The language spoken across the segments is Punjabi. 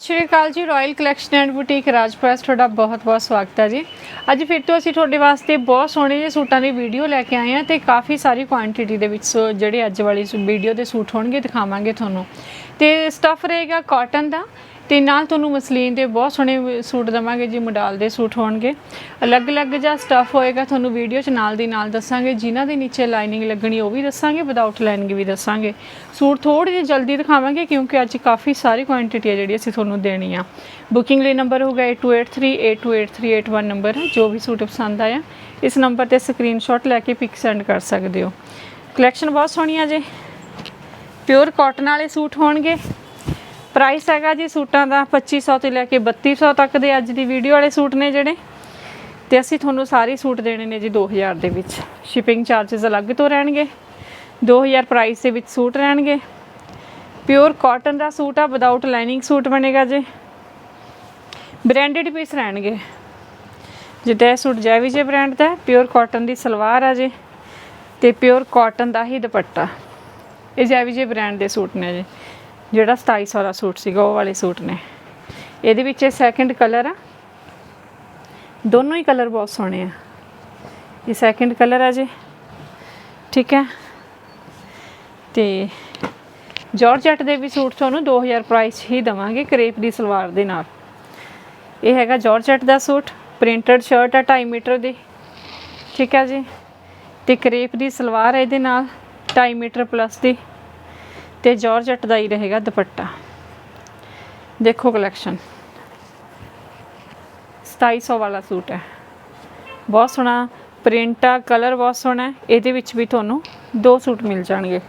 ਸ਼੍ਰੀ ਅਕਾਲ ਜੀ ਰਾਇਲ ਕਲੈਕਸ਼ਨ ਐਂਡ ਬੁਟੀਕ ਰਾਜਪ੍ਰੈਸ ਤੁਹਾਡਾ ਬਹੁਤ-ਬਹੁਤ ਸਵਾਗਤ ਹੈ ਜੀ। ਅੱਜ ਫਿਰ ਤੋਂ ਅਸੀਂ ਤੁਹਾਡੇ ਵਾਸਤੇ ਬਹੁਤ ਸੋਹਣੇ ਜਿਹੇ ਸੂਟਾਂ ਦੀ ਵੀਡੀਓ ਲੈ ਕੇ ਆਏ ਹਾਂ ਤੇ ਕਾਫੀ ਸਾਰੀ ਕੁਆਂਟੀਟੀ ਦੇ ਵਿੱਚ ਜਿਹੜੇ ਅੱਜ ਵਾਲੀ ਵੀਡੀਓ ਦੇ ਸੂਟ ਹੋਣਗੇ, ਦਿਖਾਵਾਂਗੇ ਤੁਹਾਨੂੰ। ਤੇ ਸਟੱਫ ਰਹੇਗਾ ਕਾਟਨ ਦਾ ਤੇ ਨਾਲ ਤੁਹਾਨੂੰ ਮਸਲੀਨ ਦੇ ਬਹੁਤ ਸੋਹਣੇ ਸੂਟ ਦਵਾਂਗੇ ਜੀ, ਮੋਡਲ ਦੇ ਸੂਟ ਹੋਣਗੇ। ਅਲੱਗ-ਅਲੱਗ ਜਾਂ ਸਟੱਫ ਹੋਏਗਾ, ਤੁਹਾਨੂੰ ਵੀਡੀਓ 'ਚ ਨਾਲ ਦੀ ਨਾਲ ਦੱਸਾਂਗੇ। ਜਿਨ੍ਹਾਂ ਦੇ ਨੀਚੇ ਲਾਈਨਿੰਗ ਲੱਗਣੀ ਉਹ ਵੀ ਦੱਸਾਂਗੇ ਵਿਦਆਊਟ ਲਾਈਨਿੰਗ ਵੀ ਦੱਸਾਂਗੇ। ਸੂਟ ਥੋੜੇ ਜਿਹੀ ਜਲਦੀ ਦਿਖਾਵਾਂਗੇ, ਕਿਉਂਕਿ ਅੱਜ ਕਾਫੀ ਸਾਰੀ ਕੁਆਂਟੀਟੀ ਹੈ ਜਿਹੜੀ ਅਸੀਂ ਤੁਹਾਨੂੰ ਦੇਣੀ ਆ। ਬੁਕਿੰਗ ਲਈ ਨੰਬਰ ਹੋਗਾ 8283828381 ਨੰਬਰ ਹੈ ਜੋ ਵੀ ਸੂਟ ਪਸੰਦ ਆਇਆ। ਇਸ ਨੰਬਰ ਤੇ ਸਕਰੀਨਸ਼ਾਟ ਲੈ ਕੇ ਪਿਕ ਸੈਂਡ ਕਰ ਸਕਦੇ ਹੋ। ਕਲੈਕਸ਼ਨ ਬਹੁਤ ਸੋਹਣੀ ਆ ਜੀ। ਪਿਓਰ ਕਾਟਨ ਵਾਲੇ ਸੂਟ ਹੋਣਗੇ। ਪ੍ਰਾਈਸ ਹੈਗਾ ਜੀ ਸੂਟਾਂ ਦਾ 2500 ਤੋਂ ਲੈ ਕੇ 3200 ਤੱਕ ਦੇ ਅੱਜ ਦੀ ਵੀਡੀਓ ਵਾਲੇ ਸੂਟ ਨੇ ਜਿਹੜੇ। ਤੇ ਅਸੀਂ ਤੁਹਾਨੂੰ ਸਾਰੇ ਸੂਟ ਦੇਣੇ ਨੇ ਜੀ 2000 ਦੇ ਵਿੱਚ। ਸ਼ਿਪਿੰਗ ਚਾਰजेस ਅਲੱਗ ਤੋਂ ਰਹਿਣਗੇ। 2000 ਪ੍ਰਾਈਸ ਦੇ ਵਿੱਚ ਸੂਟ ਰਹਿਣਗੇ। ਪਿਓਰ ਕਾਟਨ ਦਾ ਸੂਟ ਆ ਵਿਦਆਊਟ ਲਾਈਨਿੰਗ ਸੂਟ ਬਣੇਗਾ ਜੀ। ਬ੍ਰਾਂਡਡ ਪੀਸ ਰਹਿਣਗੇ। ਜਿੱਦਾਂ ਇਹ ਸੂਟ ਜੈਵੀ ਜੇ ਬ੍ਰਾਂਡ ਦਾ ਪਿਓਰ ਕਾਟਨ ਦੀ ਸਲਵਾਰ ਆ ਜੀ। ਤੇ ਪਿਓਰ ਕਾਟਨ ਦਾ ਹੀ ਦੁਪੱਟਾ। ਇਹ ਜੈਵੀ ਜੇ ਬ੍ਰਾਂਡ ਦੇ ਸੂਟ ਨੇ ਜੀ। ਜਿਹੜਾ 2700 ਦਾ ਸੂਟ ਸੀਗਾ, ਉਹ ਵਾਲੇ ਸੂਟ ਨੇ। ਇਹਦੇ ਵਿੱਚ ਇਹ ਸੈਕੰਡ ਕਲਰ ਆ। ਦੋਨੋਂ ਹੀ ਕਲਰ ਬਹੁਤ ਸੋਹਣੇ ਆ। ਇਹ ਸੈਕੰਡ ਕਲਰ ਆ ਜੀ। ਠੀਕ ਹੈ। ਤੇ ਜਾਰਜਟ ਦੇ ਵੀ ਸੂਟ ਤੁਹਾਨੂੰ 2000 ਪ੍ਰਾਈਸ ਹੀ ਦਵਾਂਗੇ ਕਰੇਪ ਦੀ ਸਲਵਾਰ ਦੇ ਨਾਲ। ਇਹ ਹੈਗਾ ਜਾਰਜਟ ਦਾ ਸੂਟ ਪ੍ਰਿੰਟਡ ਸ਼ਰਟ ਆ 2.5 ਮੀਟਰ ਦੀ। ਠੀਕ ਹੈ ਜੀ। ਤੇ ਕਰੇਪ ਦੀ ਸਲਵਾਰ ਇਹਦੇ ਨਾਲ 2.5 ਮੀਟਰ ਪਲੱਸ ਦੀ। ਤੇ ਜਾਰਜਟ ਦਾ ਹੀ ਰਹੇਗਾ ਦੁਪੱਟਾ। ਦੇਖੋ ਕਲੈਕਸ਼ਨ 2700 ਵਾਲਾ ਸੂਟ ਹੈ। ਬਹੁਤ ਸੋਹਣਾ, ਪ੍ਰਿੰਟ ਆ ਕਲਰ ਬਹੁਤ ਸੋਹਣਾ ਇਹਦੇ ਵਿੱਚ ਵੀ ਤੁਹਾਨੂੰ ਦੋ ਸੂਟ ਮਿਲ ਜਾਣਗੇ।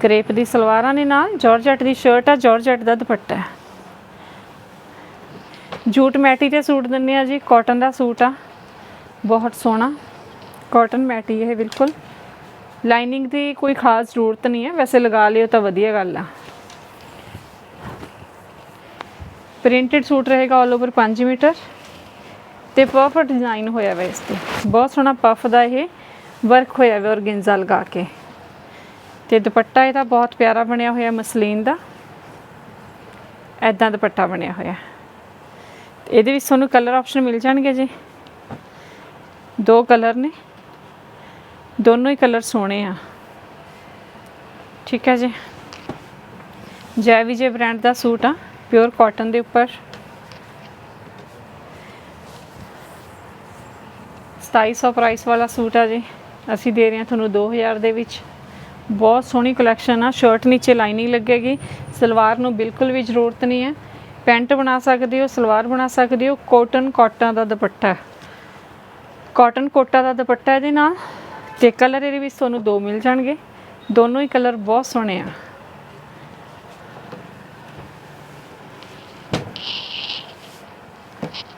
ਕਰੇਪ ਦੀ ਸਲਵਾਰਾਂ ਦੇ ਨਾਲ ਜਾਰਜਟ ਦੀ ਸ਼ਰਟ ਆ ਜਾਰਜਟ ਦਾ ਦੁਪੱਟਾ ਹੈ। ਜੂਟ ਮੈਟੀ ਤੇ ਸੂਟ ਦਿੰਨੇ ਆ ਜੀ ਕਾਟਨ ਦਾ ਸੂਟ ਆ। ਬਹੁਤ ਸੋਹਣਾ ਕਾਟਨ ਮੈਟੀ ਇਹ ਬਿਲਕੁਲ। ਲਾਈਨਿੰਗ ਦੀ ਕੋਈ ਖਾਸ ਜ਼ਰੂਰਤ ਨਹੀਂ ਹੈ। ਵੈਸੇ ਲਗਾ ਲਿਓ ਤਾਂ ਵਧੀਆ ਗੱਲ ਆ। ਪ੍ਰਿੰਟਡ ਸੂਟ ਰਹੇਗਾ ਆਲ ਓਵਰ 5 ਮੀਟਰ ਤੇ ਪਰਫੈਕਟ ਡਿਜ਼ਾਈਨ ਹੋਇਆ ਵਾ ਇਸ ਤੇ। ਬਹੁਤ ਸੋਹਣਾ ਪਫ ਦਾ ਇਹ ਵਰਕ ਹੋਇਆ ਵਾ ਔਰਗੈਂਜ਼ਾ ਲਗਾ ਕੇ। ਤੇ ਦੁਪੱਟਾ ਇਹਦਾ ਬਹੁਤ ਪਿਆਰਾ ਬਣਿਆ ਹੋਇਆ, ਮਸਲੀਨ ਦਾ। ਐਦਾਂ ਦੁਪੱਟਾ ਬਣਿਆ ਹੋਇਆ। ਤੇ ਇਹਦੇ ਵਿੱਚ ਤੁਹਾਨੂੰ ਕਲਰ ਆਪਸ਼ਨ ਮਿਲ ਜਾਣਗੇ ਜੀ। ਦੋ ਕਲਰ ਨੇ। ਦੋਨੋਂ ਹੀ ਕਲਰ ਸੋਹਣੇ ਆ। ਠੀਕ ਹੈ ਜੀ। ਜੈ ਵਿਜੇ ਬ੍ਰਾਂਡ ਦਾ ਸੂਟ ਆ ਪਿਓਰ ਕਾਟਨ ਦੇ ਉੱਪਰ। 2700 ਪ੍ਰਾਈਸ ਵਾਲਾ ਸੂਟ ਆ ਜੀ। ਅਸੀਂ ਦੇ ਰਹੇ ਹਾਂ ਤੁਹਾਨੂੰ 2000 ਦੇ ਵਿੱਚ। ਬਹੁਤ ਸੋਹਣੀ ਕਲੈਕਸ਼ਨ ਆ ਸ਼ਰਟ ਨੀਚੇ ਲਾਈਨਿੰਗ ਲੱਗੇਗੀ। ਸਲਵਾਰ ਨੂੰ ਬਿਲਕੁਲ ਵੀ ਜ਼ਰੂਰਤ ਨਹੀਂ ਹੈ। ਪੈਂਟ ਬਣਾ ਸਕਦੇ ਹੋ, ਸਲਵਾਰ ਬਣਾ ਸਕਦੇ ਹੋ ਕਾਟਨ ਕੋਟਾਂ ਦਾ ਦੁਪੱਟਾ। ਕਾਟਨ ਕੋਟਾ ਦਾ ਦੁਪੱਟਾ ਇਹਦੇ ਨਾਲ। ਤੇ ਕਲਰ ਇਹਦੇ ਵਿੱਚ ਤੁਹਾਨੂੰ ਦੋ ਮਿਲ ਜਾਣਗੇ। ਦੋਨੋਂ ਹੀ ਕਲਰ ਬਹੁਤ ਸੋਹਣੇ ਆ।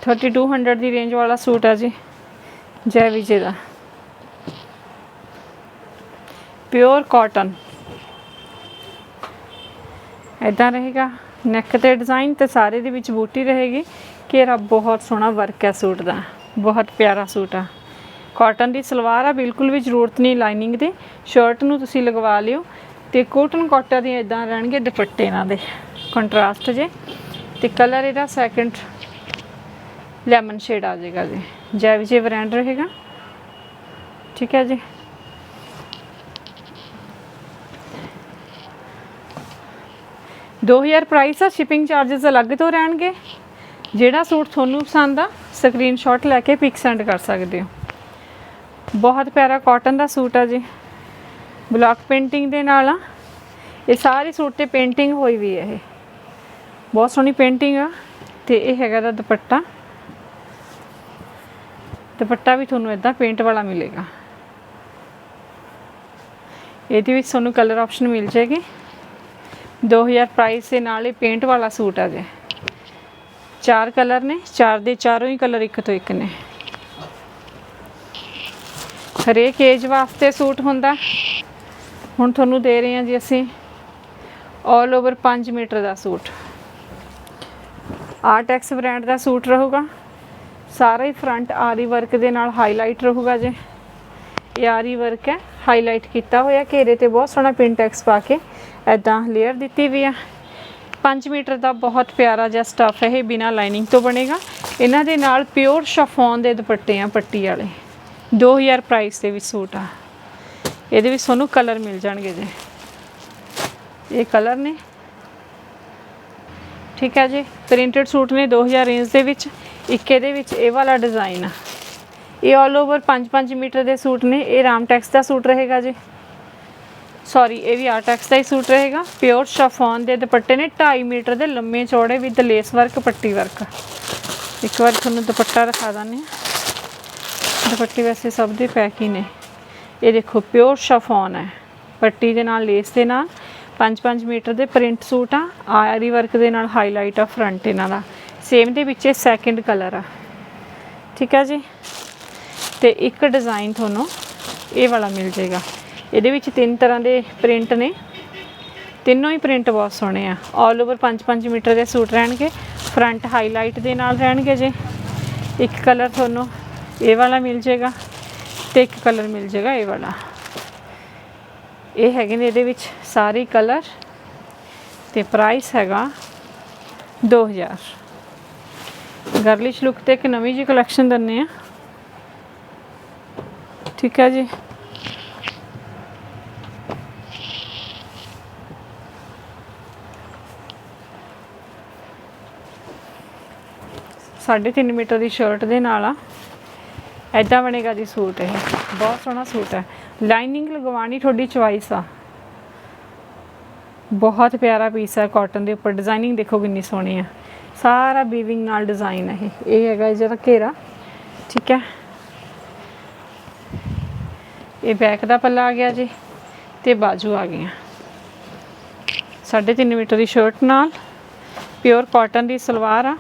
ਥਰਟੀ ਟੂ ਹੰਡਰਡ ਦੀ ਰੇਂਜ ਵਾਲਾ ਸੂਟ ਆ ਜੀ, ਜੈ ਵਿਜੇ ਦਾ। ਪਿਓਰ ਕਾਟਨ ਇਦਾਂ ਰਹੇਗਾ। ਨੈਕ ਤੇ ਡਿਜ਼ਾਈਨ ਤੇ ਸਾਰੇ ਦੇ ਵਿੱਚ ਬੂਟੀ ਰਹੇਗੀ ਘੇਰਾ ਬਹੁਤ ਸੋਹਣਾ ਵਰਕ ਹੈ ਸੂਟ ਦਾ। ਬਹੁਤ ਪਿਆਰਾ ਸੂਟ ਆ। ਕਾਟਨ ਦੀ ਸਲਵਾਰ ਆ, ਬਿਲਕੁਲ ਵੀ ਜ਼ਰੂਰਤ ਨਹੀਂ ਲਾਈਨਿੰਗ ਦੀ। ਸ਼ਰਟ ਨੂੰ ਤੁਸੀਂ ਲਗਵਾ ਲਿਓ ਤੇ ਕੋਟਨ ਕੋਟਾ ਦੇ ਇਦਾਂ ਰਹਿਣਗੇ ਦੁਪੱਟੇ ਇਹਨਾਂ ਦੇ। ਕੰਟਰਾਸਟ ਜੇ। ਤੇ ਕਲਰ ਇਹਦਾ ਸੈਕੰਡ ਲੈਮਨ ਸ਼ੇਡ ਆ ਜਾਏਗਾ ਜੀ। ਜੈ ਵਿਜੇ ਬ੍ਰਾਂਡ ਰਹੇਗਾ। ਠੀਕ ਹੈ ਜੀ। ਦੋ ਹਜ਼ਾਰ ਪ੍ਰਾਈਸ ਆ ਸ਼ਿਪਿੰਗ ਚਾਰजेस ਅਲੱਗ ਤੋਂ ਰਹਿਣਗੇ। ਜਿਹੜਾ ਸੂਟ ਤੁਹਾਨੂੰ ਪਸੰਦ ਆ ਸਕਰੀਨਸ਼ਾਟ ਲੈ ਕੇ ਪਿਕ ਸੈਂਡ ਕਰ ਸਕਦੇ ਹੋ। ਬਹੁਤ ਪਿਆਰਾ ਕਾਟਨ ਦਾ ਸੂਟ ਆ ਜੀ। ਬਲੌਕ ਪੇਂਟਿੰਗ ਦੇ ਨਾਲ ਆ। ਇਹ ਸਾਰੇ ਸੂਟ ਤੇ ਪੇਂਟਿੰਗ ਹੋਈ ਵੀ ਹੈ ਇਹ। ਬਹੁਤ ਸੋਹਣੀ ਪੇਂਟਿੰਗ ਆ ਤੇ ਇਹ ਹੈਗਾ ਦਾ ਦੁਪੱਟਾ। ਦੁਪੱਟਾ ਵੀ ਤੁਹਾਨੂੰ ਇਦਾਂ ਪੇਂਟ ਵਾਲਾ ਮਿਲੇਗਾ। ਇਹਦੇ ਵਿੱਚ ਤੁਹਾਨੂੰ ਕਲਰ ਆਪਸ਼ਨ ਮਿਲ ਜਾਏਗੀ। 2000 ਪ੍ਰਾਈਸ ਦੇ ਨਾਲ ਇਹ ਪੇਂਟ ਵਾਲਾ ਸੂਟ ਆ ਜੇ। ਚਾਰ ਕਲਰ ਨੇ, ਚਾਰ ਦੇ ਚਾਰੋਂ ਹੀ ਕਲਰ ਇੱਕ ਤੋਂ ਇੱਕ ਨੇ। ਹਰੇਕ ਏਜ ਵਾਸਤੇ ਸੂਟ ਹੁੰਦਾ। ਹੁਣ ਤੁਹਾਨੂੰ ਦੇ ਰਹੇ ਹਾਂ ਜੀ ਅਸੀਂ ਆਲ ਓਵਰ 5 ਮੀਟਰ ਦਾ ਸੂਟ। ਆਰਟੈਕਸ ਬ੍ਰਾਂਡ ਦਾ ਸੂਟ ਰਹੂਗਾ। ਸਾਰਾ ਹੀ ਫਰੰਟ ਆਰੀ ਵਰਕ ਦੇ ਨਾਲ ਹਾਈਲਾਈਟ ਰਹੂਗਾ ਜੇ। ਇਹ ਆਰੀ ਵਰਕ ਹੈ ਹਾਈਲਾਈਟ ਕੀਤਾ ਹੋਇਆ, ਘੇਰੇ ਤੇ ਬਹੁਤ ਸੋਹਣਾ ਪਿੰਟੈਕਸ ਪਾ ਕੇ ਐਦਾਂ ਲੇਅਰ ਦਿੱਤੀ ਵੀ ਆ। 5 ਮੀਟਰ ਦਾ ਬਹੁਤ ਪਿਆਰਾ ਜਿਹਾ ਸਟਫ ਹੈ ਇਹ ਬਿਨਾ ਲਾਈਨਿੰਗ ਤੋਂ ਬਣੇਗਾ। ਇਹਨਾਂ ਦੇ ਨਾਲ ਪਿਓਰ ਸ਼ਫੋਨ ਦੇ ਦੁਪੱਟੇ ਆ, ਪੱਟੀ ਵਾਲੇ। 2000 ਪ੍ਰਾਈਸ ਦੇ ਵਿੱਚ ਸੂਟ ਆ। ਇਹਦੇ ਵਿੱਚ ਤੁਹਾਨੂੰ ਕਲਰ ਮਿਲ ਜਾਣਗੇ ਜੀ। ਇਹ ਕਲਰ ਨੇ। ਠੀਕ ਹੈ ਜੀ। ਪ੍ਰਿੰਟਡ ਸੂਟ ਨੇ 2000 ਰੇਂਜ ਦੇ ਵਿੱਚ। ਇੱਕ ਇਹਦੇ ਵਿੱਚ ਇਹ ਵਾਲਾ ਡਿਜ਼ਾਈਨ ਆ। ਇਹ ਆਲ ਓਵਰ 5-5 ਮੀਟਰ ਦੇ ਸੂਟ ਨੇ। ਇਹ ਰਾਮ ਟੈਕਸ ਦਾ ਸੂਟ ਰਹੇਗਾ ਜੀ। ਸੌਰੀ ਇਹ ਵੀ ਆਰਟੈਕਸ ਦਾ ਹੀ ਸੂਟ ਰਹੇਗਾ। ਪਿਓਰ ਸ਼ਫੋਨ ਦੇ ਦੁਪੱਟੇ ਨੇ। 2.5 ਮੀਟਰ ਦੇ ਲੰਮੇ ਚੌੜੇ ਵਿਦ ਲੇਸ ਵਰਕ ਪੱਟੀ ਵਰਕ ਇੱਕ ਵਾਰ ਤੁਹਾਨੂੰ ਦੁਪੱਟਾ ਦਿਖਾ ਦਾਂਗੇ ਦੁਪੱਟੇ ਵੈਸੇ ਸਭ ਦੇ ਪੈਕ ਹੀ ਨੇ। ਇਹ ਦੇਖੋ ਪਿਓਰ ਸ਼ਫੋਨ ਹੈ। ਪੱਟੀ ਦੇ ਨਾਲ ਲੇਸ ਦੇ ਨਾਲ 5-5 ਮੀਟਰ ਦੇ ਪ੍ਰਿੰਟ ਸੂਟ ਆ। ਆਰੀ ਵਰਕ ਦੇ ਨਾਲ ਹਾਈਲਾਈਟ ਆ ਫਰੰਟ ਇਹਨਾਂ ਦਾ। ਸੇਮ ਦੇ ਵਿੱਚ ਇਹ ਸੈਕਿੰਡ ਕਲਰ ਆ। ਠੀਕ ਆ ਜੀ? ਤੇ ਇੱਕ ਡਿਜ਼ਾਈਨ ਤੁਹਾਨੂੰ ਇਹ ਵਾਲਾ ਮਿਲ ਜਾਏਗਾ। ਇਹਦੇ ਵਿੱਚ ਤਿੰਨ ਤਰ੍ਹਾਂ ਦੇ ਪ੍ਰਿੰਟ ਨੇ। ਤਿੰਨੋਂ ਹੀ ਪ੍ਰਿੰਟ ਬਹੁਤ ਸੋਹਣੇ ਆ। ਆਲ ਓਵਰ 5-5 ਮੀਟਰ ਦੇ ਸੂਟ ਰਹਿਣਗੇ। ਫਰੰਟ ਹਾਈਲਾਈਟ ਦੇ ਨਾਲ ਰਹਿਣਗੇ ਜੀ। ਇੱਕ ਕਲਰ ਤੁਹਾਨੂੰ ਇਹ ਵਾਲਾ ਮਿਲ ਜਾਏਗਾ ਤੇ ਇੱਕ ਕਲਰ ਮਿਲ ਜਾਏਗਾ ਇਹ ਵਾਲਾ। ਇਹ ਹੈਗੇ ਨੇ ਇਹਦੇ ਵਿੱਚ ਸਾਰੇ ਕਲਰ ਤੇ ਪ੍ਰਾਈਸ ਹੈਗਾ 2000 ਗਰਲਿਸ਼ ਲੁੱਕ ਤੇ ਇੱਕ ਨਵੀਂ ਜੀ ਕਲੈਕਸ਼ਨ ਦਿੰਨੇ ਆ ਠੀਕ ਹੈ ਜੀ। ਸਾਢੇ ਤਿੰਨ ਮੀਟਰ ਦੀ ਸ਼ਰਟ ਦੇ ਨਾਲ ਆ। ਐਦਾਂ ਬਣੇਗਾ ਜੀ ਸੂਟ ਇਹ। ਬਹੁਤ ਸੋਹਣਾ ਸੂਟ ਹੈ। ਲਾਈਨਿੰਗ ਲਗਵਾਣੀ ਤੁਹਾਡੀ ਚੁਆਇਸ ਆ। ਬਹੁਤ ਪਿਆਰਾ ਪੀਸ ਹੈ। ਕਾਟਨ ਦੇ ਉੱਪਰ ਡਿਜ਼ਾਈਨਿੰਗ ਦੇਖੋ ਕਿੰਨੀ ਸੋਹਣੀ ਆ ਸਾਰਾ ਬੀਵਿੰਗ ਨਾਲ ਡਿਜ਼ਾਈਨ ਹੈ ਇਹ। ਇਹ ਹੈਗਾ ਜਿਹੜਾ ਘੇਰਾ। ਠੀਕ ਹੈ। ਇਹ ਬੈਕ ਦਾ ਪੱਲਾ ਆ ਗਿਆ ਜੀ ਤੇ ਬਾਜੂ ਆ ਗਈਆਂ। ਸਾਢੇ ਤਿੰਨ ਮੀਟਰ ਦੀ ਸ਼ਰਟ ਨਾਲ ਪਿਓਰ ਕਾਟਨ ਦੀ ਸਲਵਾਰ ਆ।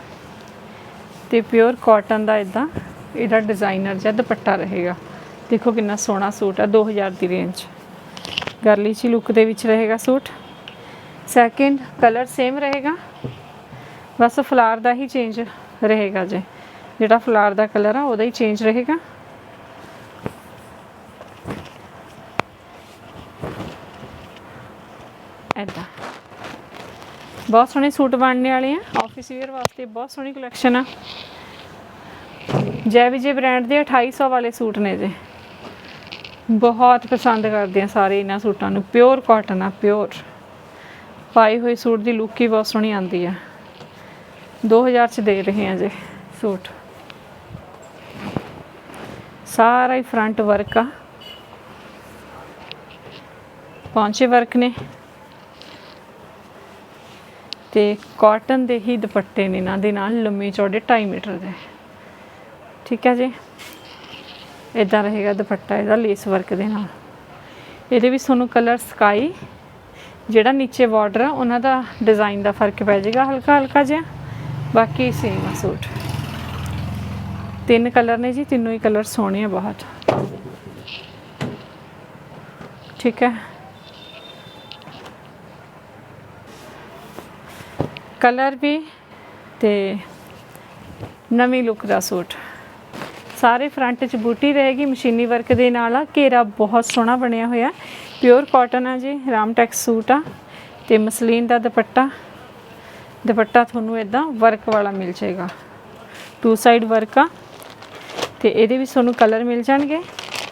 ਤੇ ਪਿਓਰ ਕਾਟਨ ਦਾ ਇਦਾਂ ਇਹਦਾ ਡਿਜ਼ਾਈਨਰ ਜਿਹਾ ਦੁਪੱਟਾ ਰਹੇਗਾ। ਦੇਖੋ ਕਿੰਨਾ ਸੋਹਣਾ ਸੂਟ ਆ 2000 ਦੀ ਰੇਂਜ ਗਰਲੀ ਚੀ ਲੁੱਕ ਦੇ ਵਿੱਚ ਰਹੇਗਾ ਸੂਟ। ਸੈਕਿੰਡ ਕਲਰ ਸੇਮ ਰਹੇਗਾ। ਬਸ ਫਲਾਰ ਦਾ ਹੀ ਚੇਂਜ ਰਹੇਗਾ ਜੇ। ਜਿਹੜਾ ਫਲਾਰ ਦਾ ਕਲਰ ਆ, ਉਹਦਾ ਹੀ ਚੇਂਜ ਰਹੇਗਾ। ਐਦਾਂ ਬਹੁਤ ਸੋਹਣੇ ਸੂਟ ਬਣਨੇ ਵਾਲੇ ਆ। ਆਫਿਸ ਵੇਅਰ ਵਾਸਤੇ ਬਹੁਤ ਸੋਹਣੀ ਕਲੈਕਸ਼ਨ ਆ। ਜੈ ਵਿਜੇ ਬ੍ਰਾਂਡ ਦੇ 2800 ਵਾਲੇ ਸੂਟ ਨੇ ਜੇ। ਬਹੁਤ ਪਸੰਦ ਕਰਦੇ ਆ ਸਾਰੇ ਇਹਨਾਂ ਸੂਟਾਂ ਨੂੰ। ਪਿਓਰ ਕਾਟਨ ਆ ਪਿਓਰ ਪਾਏ ਹੋਏ ਸੂਟ ਦੀ ਲੁੱਕ ਹੀ ਬਹੁਤ ਸੋਹਣੀ ਆਉਂਦੀ ਆ। 2000 ਚ ਦੇ ਰਹੇ ਆ ਜੇ ਸੂਟ। ਸਾਰਾ ਹੀ ਫਰੰਟ ਵਰਕ ਆ। ਪੌਂਚੇ ਵਰਕ ਨੇ। ਤੇ ਕਾਟਨ ਦੇ ਹੀ ਦੁਪੱਟੇ ਨੇ ਇਹਨਾਂ ਦੇ ਨਾਲ, ਲੰਮੇ ਚੌੜੇ 2.5 ਮੀਟਰ ਦੇ। ਠੀਕ ਹੈ ਜੀ। ਇਦਾਂ ਰਹੇਗਾ ਦੁਪੱਟਾ ਇਹਦਾ ਲੇਸ ਵਰਕ ਦੇ ਨਾਲ। ਇਹਦੇ ਵਿੱਚ ਤੁਹਾਨੂੰ ਕਲਰ ਸਕਾਈ ਜਿਹੜਾ ਨੀਚੇ ਬਾਰਡਰ ਆ, ਉਹਨਾਂ ਦਾ ਡਿਜ਼ਾਈਨ ਦਾ ਫ਼ਰਕ ਪੈ ਜਾਏਗਾ, ਹਲਕਾ ਹਲਕਾ ਜਿਹਾ। ਬਾਕੀ ਸੇਮ ਆ ਸੂਟ। ਤਿੰਨ ਕਲਰ ਨੇ ਜੀ, ਤਿੰਨੋਂ ਹੀ ਕਲਰ ਸੋਹਣੇ ਆ ਬਹੁਤ। ਠੀਕ ਹੈ। ਕਲਰ ਵੀ ਤੇ ਨਵੀਂ ਲੁੱਕ ਦਾ ਸੂਟ। ਸਾਰੇ ਫਰੰਟ 'ਚ ਬੂਟੀ ਰਹੇਗੀ, ਮਸ਼ੀਨੀ ਵਰਕ ਦੇ ਨਾਲ ਆ। ਘੇਰਾ ਬਹੁਤ ਸੋਹਣਾ ਬਣਿਆ ਹੋਇਆ। ਪਿਓਰ ਕਾਟਨ ਆ ਜੀ ਰਾਮਟੈਕਸ ਸੂਟ ਆ। ਤੇ ਮਸਲੀਨ ਦਾ ਦੁਪੱਟਾ। ਦੁਪੱਟਾ ਤੁਹਾਨੂੰ ਇਦਾਂ ਵਰਕ ਵਾਲਾ ਮਿਲ ਜਾਏਗਾ। ਟੂ ਸਾਈਡ ਵਰਕ ਆ। ਤੇ ਇਹਦੇ ਵਿੱਚ ਤੁਹਾਨੂੰ ਕਲਰ ਮਿਲ ਜਾਣਗੇ।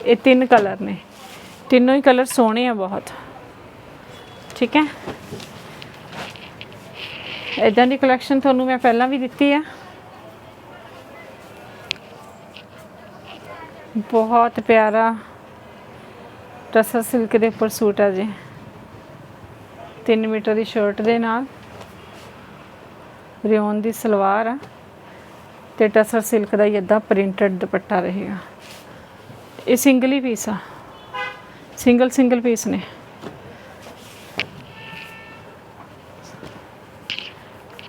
ਇਹ ਤਿੰਨ ਕਲਰ ਨੇ। ਤਿੰਨੋਂ ਹੀ ਕਲਰ ਸੋਹਣੇ ਆ ਬਹੁਤ। ਠੀਕ ਹੈ? ਇਦਾਂ ਦੀ ਕਲੈਕਸ਼ਨ ਤੁਹਾਨੂੰ ਮੈਂ ਪਹਿਲਾਂ ਵੀ ਦਿੱਤੀ ਆ। ਬਹੁਤ ਪਿਆਰਾ ਟਸਰ ਸਿਲਕ ਦੇ ਉੱਪਰ ਸੂਟ ਆ ਜੀ। 3 ਮੀਟਰ ਦੀ ਸ਼ਰਟ ਦੇ ਨਾਲ ਰਿਓਨ ਦੀ ਸਲਵਾਰ ਆ ਤੇ ਟਸਰ ਸਿਲਕ ਦਾ ਹੀ ਇਦਾਂ ਪ੍ਰਿੰਟਡ ਦੁਪੱਟਾ ਰਹੇਗਾ। ਇਹ ਸਿੰਗਲ ਹੀ ਪੀਸ ਆ। ਸਿੰਗਲ ਸਿੰਗਲ ਪੀਸ ਨੇ।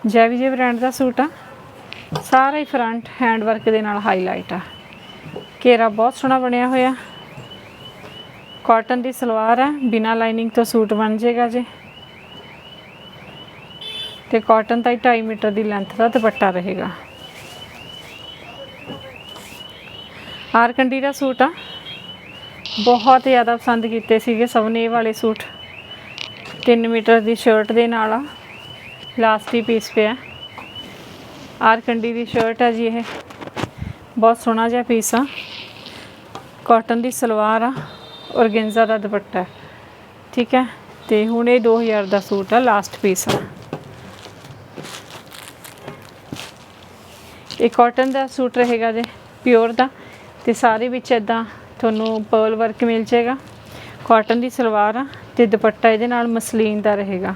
ਜੈ ਵਿਜੇ ਬ੍ਰਾਂਡ ਦਾ ਸੂਟ ਆ। ਸਾਰਾ ਹੀ ਫਰੰਟ ਹੈਂਡ ਵਰਕ ਦੇ ਨਾਲ ਹਾਈਲਾਈਟ ਆ। ਘੇਰਾ ਬਹੁਤ ਸੋਹਣਾ ਬਣਿਆ ਹੋਇਆ। ਕਾਟਨ ਦੀ ਸਲਵਾਰ ਹੈ, ਬਿਨਾ ਲਾਈਨਿੰਗ ਤੋਂ ਸੂਟ ਬਣ ਜਾਏਗਾ ਜੇ। ਤੇ ਕਾਟਨ ਦਾ ਹੀ 2.5 ਮੀਟਰ ਦੀ ਲੈਂਥ ਦਾ ਦੁਪੱਟਾ ਰਹੇਗਾ। ਆਰਕੰਡੀ ਦਾ ਸੂਟ ਆ। ਬਹੁਤ ਜ਼ਿਆਦਾ ਪਸੰਦ ਕੀਤੇ ਸੀਗੇ ਸਭ ਨੇ ਇਹ ਵਾਲੇ ਸੂਟ। 3 ਮੀਟਰ ਦੀ ਸ਼ਰਟ ਦੇ ਨਾਲ ਆ। ਲਾਸਟ ਹੀ ਪੀਸ ਪਿਆ। ਆਰਕੰਡੀ ਦੀ ਸ਼ਰਟ ਆ ਜੀ ਇਹ। ਬਹੁਤ ਸੋਹਣਾ ਜਿਹਾ ਪੀਸ ਆ। ਕਾਟਨ ਦੀ ਸਲਵਾਰ ਆ ਔਰਗੈਂਜ਼ਾ ਦਾ ਦੁਪੱਟਾ ਠੀਕ ਹੈ? ਤੇ ਹੁਣ ਇਹ 2000 ਦਾ ਸੂਟ ਆ ਲਾਸਟ ਪੀਸ ਆ। ਇਹ ਕਾਟਨ ਦਾ ਸੂਟ ਰਹੇਗਾ ਜੇ ਪਿਓਰ ਦਾ। ਤੇ ਸਾਰੇ ਵਿੱਚ ਇਦਾਂ ਤੁਹਾਨੂੰ ਪਰਲ ਵਰਕ ਮਿਲ ਜਾਏਗਾ। ਕਾਟਨ ਦੀ ਸਲਵਾਰ ਆ ਤੇ ਦੁਪੱਟਾ ਇਹਦੇ ਨਾਲ ਮਸਲੀਨ ਦਾ ਰਹੇਗਾ।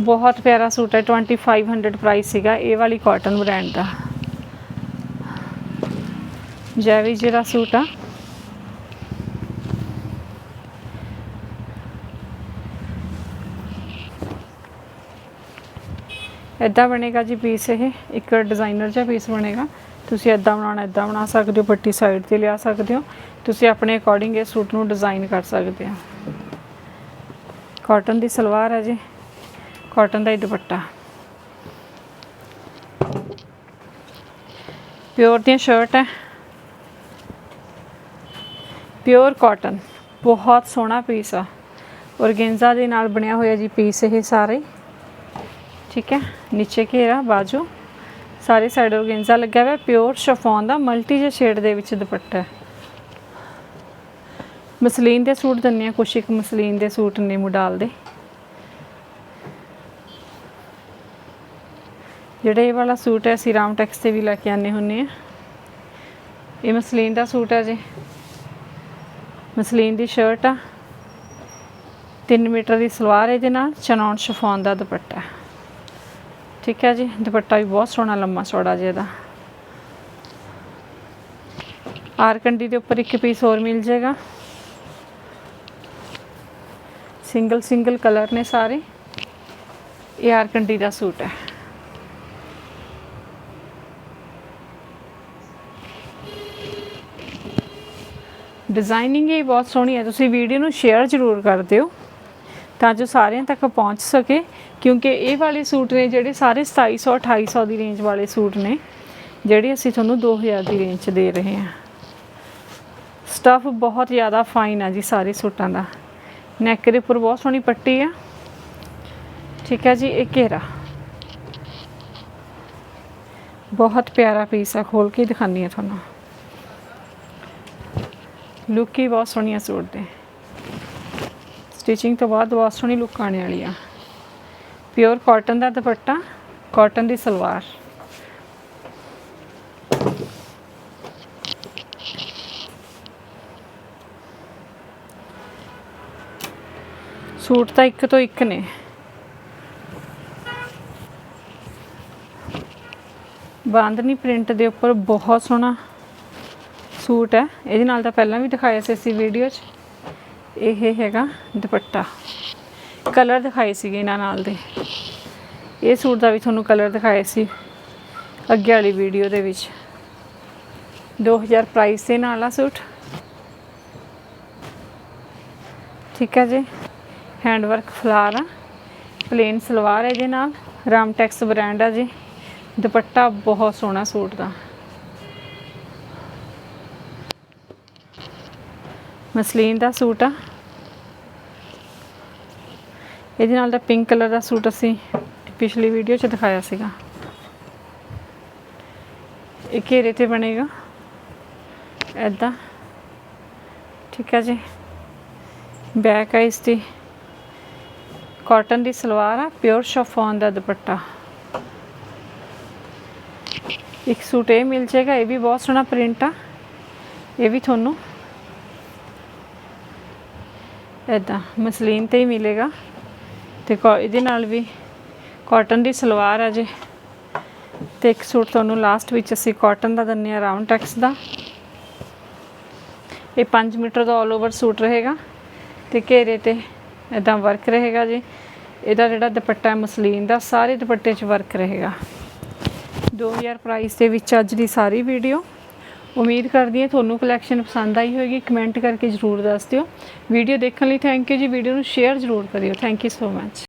ਬਹੁਤ ਪਿਆਰਾ ਸੂਟ ਹੈ 2500 ਪ੍ਰਾਈਸ ਸੀਗਾ, ਇਹ ਵਾਲੀ ਕਾਟਨ ਬ੍ਰਾਂਡ ਦਾ। ਜੈਵੀ ਜਿਹੜਾ ਸੂਟ ਆ ਇਦਾਂ ਬਣੇਗਾ ਜੀ ਪੀਸ ਇਹ, ਇੱਕ ਡਿਜ਼ਾਈਨਰ ਜਿਹਾ ਪੀਸ ਬਣੇਗਾ। ਤੁਸੀਂ ਇਦਾਂ ਬਣਾਉਣਾ ਇਦਾਂ ਬਣਾ ਸਕਦੇ ਹੋ, ਪੱਟੀ ਸਾਈਡ ਤੇ ਲਿਆ ਸਕਦੇ ਹੋ। ਤੁਸੀਂ ਆਪਣੇ ਅਕੋਰਡਿੰਗ ਇਹ ਸੂਟ ਨੂੰ ਡਿਜ਼ਾਈਨ ਕਰ ਸਕਦੇ ਹੋ। ਕਾਟਨ ਦੀ ਸਲਵਾਰ ਹੈ ਜੀ। ਕਾਟਨ ਦਾ ਹੀ ਦੁਪੱਟਾ। ਪਿਓਰ ਦੀਆਂ ਸ਼ਰਟ ਹੈ। ਪਿਓਰ ਕਾਟਨ ਬਹੁਤ ਸੋਹਣਾ ਪੀਸ ਆ। ਔਰਗੈਂਜ਼ਾ ਦੇ ਨਾਲ ਬਣਿਆ ਹੋਇਆ ਜੀ ਪੀਸ ਇਹ ਸਾਰੇ। ਠੀਕ ਹੈ, ਨੀਚੇ ਘੇਰਾ, ਬਾਜੂ। ਸਾਰੇ ਸਾਈਡ ਔਰਗੈਂਜ਼ਾ ਲੱਗਿਆ ਹੋਇਆ ਪਿਓਰ ਸ਼ਫੋਨ ਦਾ ਮਲਟੀ ਜੇ ਸ਼ੇਡ ਦੇ ਵਿੱਚ ਦੁਪੱਟਾ ਹੈ। ਮਸਲੀਨ ਦੇ ਸੂਟ ਦਿੰਨੇ ਆ, ਕੁਛ ਇੱਕ ਮਸਲੀਨ ਦੇ ਸੂਟ ਨੇ ਮੁਡਾਲ ਦੇ। ਜਿਹੜੇ ਇਹ ਵਾਲਾ ਸੂਟ ਹੈ, ਅਸੀਂ ਰਾਮ ਟੈਕਸ ਤੇ ਵੀ ਲੈ ਕੇ ਆਨੇ ਹੁੰਨੇ ਆ। ਇਹ ਮਸਲੀਨ ਦਾ ਸੂਟ ਹੈ ਜੀ। ਮਸਲੀਨ ਦੀ ਸ਼ਰਟ ਆ। 3 ਮੀਟਰ ਦੀ ਸਲਵਾਰ ਇਹਦੇ ਨਾਲ ਚਨੌਨ ਸ਼ਫੋਨ ਦਾ ਦੁਪੱਟਾ ਠੀਕ ਹੈ ਜੀ, ਦੁਪੱਟਾ ਵੀ ਬਹੁਤ ਸੋਹਣਾ ਲੰਮਾ ਸੋੜਾ ਜਿਹਾ ਦਾ ਆਰਕੰਡੀ ਦੇ ਉੱਪਰ ਇੱਕ ਪੀਸ ਹੋਰ ਮਿਲ ਜਾਏਗਾ। ਸਿੰਗਲ ਸਿੰਗਲ ਕਲਰ ਨੇ ਸਾਰੇ। ਇਹ ਆਰਕੰਡੀ ਦਾ ਸੂਟ ਹੈ। ਡਿਜ਼ਾਈਨਿੰਗ ਹੀ ਬਹੁਤ ਸੋਹਣੀ ਹੈ। ਤੁਸੀਂ ਵੀਡੀਓ ਨੂੰ ਸ਼ੇਅਰ ਜ਼ਰੂਰ ਕਰ ਦਿਓ। ਤਾਂ ਜੋ ਸਾਰਿਆਂ ਤੱਕ ਪਹੁੰਚ ਸਕੇ, ਕਿਉਂਕਿ ਇਹ ਵਾਲੇ ਸੂਟ ਨੇ ਜਿਹੜੇ ਸਾਰੇ 2700 2800 ਦੀ ਰੇਂਜ ਵਾਲੇ ਸੂਟ ਨੇ, ਜਿਹੜੇ ਅਸੀਂ ਤੁਹਾਨੂੰ 2000 ਦੀ ਰੇਂਜ 'ਚ ਦੇ ਰਹੇ ਹਾਂ। ਸਟਫ ਬਹੁਤ ਜ਼ਿਆਦਾ ਫਾਈਨ ਆ ਜੀ ਸਾਰੇ ਸੂਟਾਂ ਦਾ। ਨੈਕ ਦੇ ਉੱਪਰ ਬਹੁਤ ਸੋਹਣੀ ਪੱਟੀ ਆ। ਠੀਕ ਹੈ ਜੀ, ਇਹ ਘੇਰਾ। ਬਹੁਤ ਪਿਆਰਾ ਪੀਸ ਆ ਖੋਲ ਕੇ ਦਿਖਾਉਂਦੀ ਆ ਤੁਹਾਨੂੰ। ਲੁੱਕ ਹੀ ਬਹੁਤ ਸੋਹਣੀ ਆ ਸੂਟ ਦੇ ਸਟਿਚਿੰਗ ਤੋਂ ਬਾਅਦ ਬਹੁਤ ਸੋਹਣੀ ਲੁੱਕ ਆਣੇ ਵਾਲੀ ਆ। ਪਿਓਰ ਕਾਟਨ ਦਾ ਦੁਪੱਟਾ ਕਾਟਨ ਦੀ ਸਲਵਾਰ। ਸੂਟ ਤਾਂ ਇੱਕ ਤੋਂ ਇੱਕ ਨੇ। ਬਾਂਦਨੀ ਪ੍ਰਿੰਟ ਦੇ ਉੱਪਰ ਬਹੁਤ ਸੋਹਣਾ ਸੂਟ ਹੈ। ਇਹਦੇ ਨਾਲ ਤਾਂ ਪਹਿਲਾਂ ਵੀ ਦਿਖਾਇਆ ਸੀ ਅਸੀਂ ਵੀਡੀਓ 'ਚ। ਇਹ ਹੈਗਾ ਦੁਪੱਟਾ। ਕਲਰ ਦਿਖਾਏ ਸੀਗੇ ਇਹਨਾਂ ਨਾਲ ਦੇ। ਇਹ ਸੂਟ ਦਾ ਵੀ ਤੁਹਾਨੂੰ ਕਲਰ ਦਿਖਾਏ ਸੀ, ਅੱਗੇ ਵਾਲੀ ਵੀਡੀਓ ਦੇ ਵਿੱਚ। 2000 ਪ੍ਰਾਈਸ ਦੇ ਨਾਲ ਆ ਸੂਟ। ਠੀਕ ਹੈ ਜੀ। ਹੈਂਡ ਵਰਕ ਫਲਾਰ ਆ ਪਲੇਨ ਸਲਵਾਰ ਹੈ ਇਹਦੇ ਨਾਲ। ਰਾਮਟੈਕਸ ਬ੍ਰਾਂਡ ਆ ਜੀ। ਦੁਪੱਟਾ ਬਹੁਤ ਸੋਹਣਾ ਸੂਟ ਦਾ। ਮਸਲੀਨ ਦਾ ਸੂਟ ਆ। ਇਹਦੇ ਨਾਲ ਦਾ ਪਿੰਕ ਕਲਰ ਦਾ ਸੂਟ ਅਸੀਂ ਪਿਛਲੀ ਵੀਡੀਓ 'ਚ ਦਿਖਾਇਆ ਸੀਗਾ। ਇਹ ਘੇਰੇ ਤੇ ਬਣੇਗਾ। ਐਦਾਂ ਠੀਕ ਹੈ ਜੀ। ਬੈਕ ਆ ਇਸ ਦੀ। ਕਾਟਨ ਦੀ ਸਲਵਾਰ ਆ ਪਿਓਰ ਸ਼ਫੋਨ ਦਾ ਦੁਪੱਟਾ। ਇੱਕ ਸੂਟ ਇਹ ਮਿਲ ਜਾਏਗਾ, ਇਹ ਵੀ ਬਹੁਤ ਸੋਹਣਾ ਪ੍ਰਿੰਟ ਆ। ਇਹ ਵੀ ਤੁਹਾਨੂੰ। ਇਦਾਂ ਮਸਲੀਨ ਤੇ ਹੀ ਮਿਲੇਗਾ। ਤੇ ਕੋ- ਇਹਦੇ ਨਾਲ ਵੀ ਕਾਟਨ ਦੀ ਸਲਵਾਰ ਆ ਜੇ। ਤੇ ਇੱਕ ਸੂਟ ਤੁਹਾਨੂੰ ਲਾਸਟ ਵਿੱਚ ਅਸੀਂ ਕਾਟਨ ਦਾ ਦਿੰਨੇ ਆ ਰਾਉਂਡ ਟੈਕਸ ਦਾ। ਇਹ 5 ਮੀਟਰ ਦਾ 올 ਓਵਰ ਸੂਟ ਰਹੇਗਾ ਤੇ ਘੇਰੇ ਤੇ ਇਦਾਂ ਵਰਕ ਰਹੇਗਾ ਜੀ। ਇਹਦਾ ਜਿਹੜਾ ਦੁਪੱਟਾ ਹੈ ਮਸਲੀਨ ਦਾ, ਸਾਰੇ ਦੁਪੱਟੇ 'ਚ ਵਰਕ ਰਹੇਗਾ। 2000 ਪ੍ਰਾਈਸ ਦੇ ਵਿੱਚ ਅੱਜ ਦੀ ਸਾਰੀ ਵੀਡੀਓ ਉਮੀਦ ਕਰਦੀ ਹਾਂ ਤੁਹਾਨੂੰ ਕਲੈਕਸ਼ਨ ਪਸੰਦ ਆਈ ਹੋਵੇਗੀ। ਕਮੈਂਟ ਕਰਕੇ ਜਰੂਰ ਦੱਸ ਦਿਓ। ਵੀਡੀਓ ਦੇਖਣ ਲਈ ਥੈਂਕ ਯੂ ਜੀ। ਵੀਡੀਓ ਨੂੰ ਸ਼ੇਅਰ ਜਰੂਰ ਕਰਿਓ। Thank you so much